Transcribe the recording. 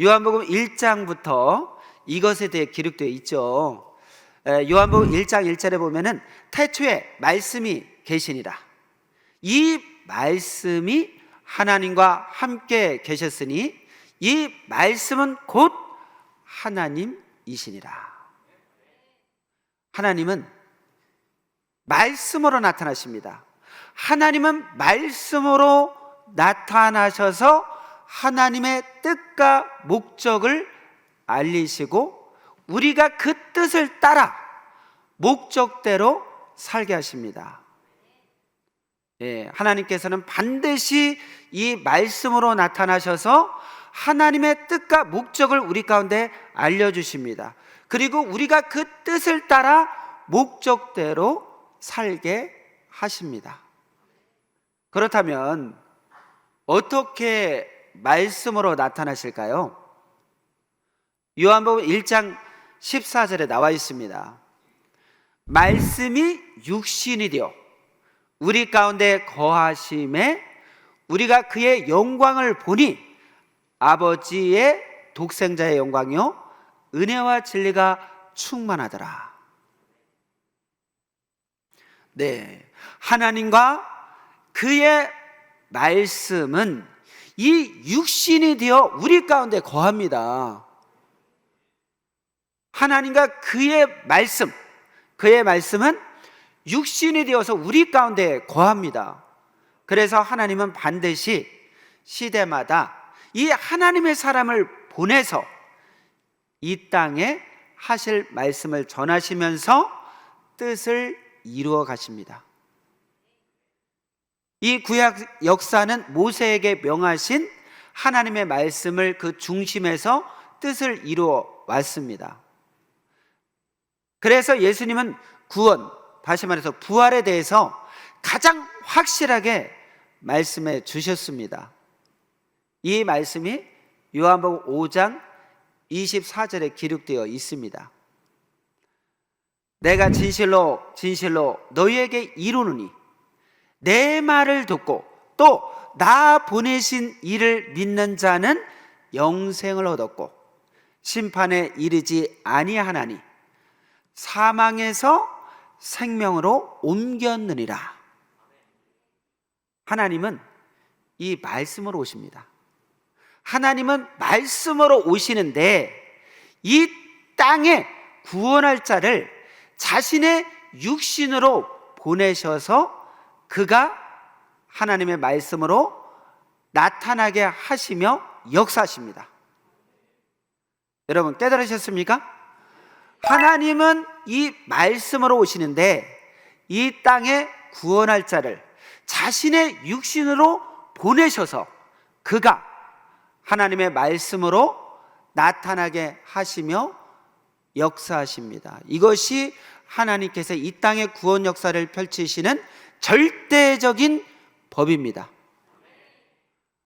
요한복음 1장부터 이것에 대해 기록되어 있죠. 에, 요한복음 1장 1절에 보면은 태초에 말씀이 계시니라. 이 말씀이 하나님과 함께 계셨으니 이 말씀은 곧 하나님이시니라. 하나님은 말씀으로 나타나십니다. 하나님은 말씀으로 나타나셔서 하나님의 뜻과 목적을 알리시고 우리가 그 뜻을 따라 목적대로 살게 하십니다. 예, 하나님께서는 반드시 이 말씀으로 나타나셔서 하나님의 뜻과 목적을 우리 가운데 알려주십니다. 그리고 우리가 그 뜻을 따라 목적대로 살게 하십니다. 그렇다면 어떻게 말씀으로 나타나실까요? 요한복음 1장 14절에 나와 있습니다. 말씀이 육신이 되어 우리 가운데 거하심에 우리가 그의 영광을 보니 아버지의 독생자의 영광이요 은혜와 진리가 충만하더라. 네. 하나님과 그의 말씀은 이 육신이 되어 우리 가운데 거합니다. 하나님과 그의 말씀, 그의 말씀은 육신이 되어서 우리 가운데 거합니다. 그래서 하나님은 반드시 시대마다 이 하나님의 사람을 보내서 이 땅에 하실 말씀을 전하시면서 뜻을 이루어 가십니다. 이 구약 역사는 모세에게 명하신 하나님의 말씀을 그 중심에서 뜻을 이루어 왔습니다. 그래서 예수님은 구원, 다시 말해서 부활에 대해서 가장 확실하게 말씀해 주셨습니다. 이 말씀이 요한복음 5장 24절에 기록되어 있습니다. 내가 진실로 진실로 너희에게 이루노니 내 말을 듣고 또 나 보내신 이를 믿는 자는 영생을 얻었고 심판에 이르지 아니하나니 사망에서 생명으로 옮겼느니라. 하나님은 이 말씀으로 오십니다. 하나님은 말씀으로 오시는데 이 땅에 구원할 자를 자신의 육신으로 보내셔서 그가 하나님의 말씀으로 나타나게 하시며 역사하십니다. 여러분 깨달으셨습니까? 하나님은 이 말씀으로 오시는데 이 땅에 구원할 자를 자신의 육신으로 보내셔서 그가 하나님의 말씀으로 나타나게 하시며 역사하십니다. 이것이 하나님께서 이 땅의 구원 역사를 펼치시는 절대적인 법입니다.